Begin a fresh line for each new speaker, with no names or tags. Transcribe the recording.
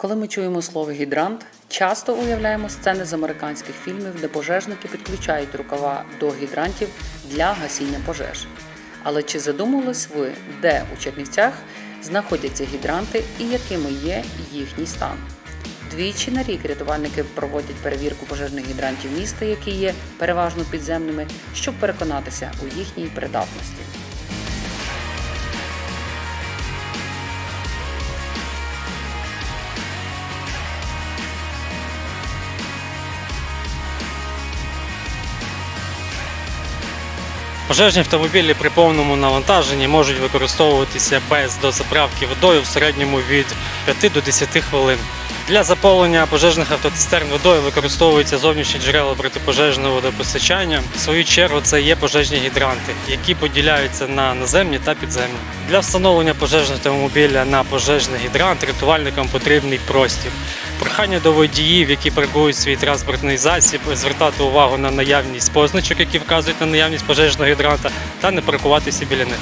Коли ми чуємо слово гідрант, часто уявляємо сцени з американських фільмів, де пожежники підключають рукава до гідрантів для гасіння пожеж. Але чи задумувались ви, де у Чернівцях знаходяться гідранти і якими є їхній стан? Двічі на рік рятувальники проводять перевірку пожежних гідрантів міста, які є переважно підземними, щоб переконатися у їхній придатності.
Пожежні автомобілі при повному навантаженні можуть використовуватися без дозаправки водою в середньому від 5 до 10 хвилин. Для заповнення пожежних автоцистерн водою використовуються зовнішні джерела протипожежного водопостачання. В свою чергу це є пожежні гідранти, які поділяються на наземні та підземні. Для встановлення пожежного автомобіля на пожежний гідрант рятувальникам потрібний простір. Прохання до водіїв, які паркують свій транспортний засіб, звертати увагу на наявність позначок, які вказують на наявність пожежного гідранта, та не паркуватися біля них.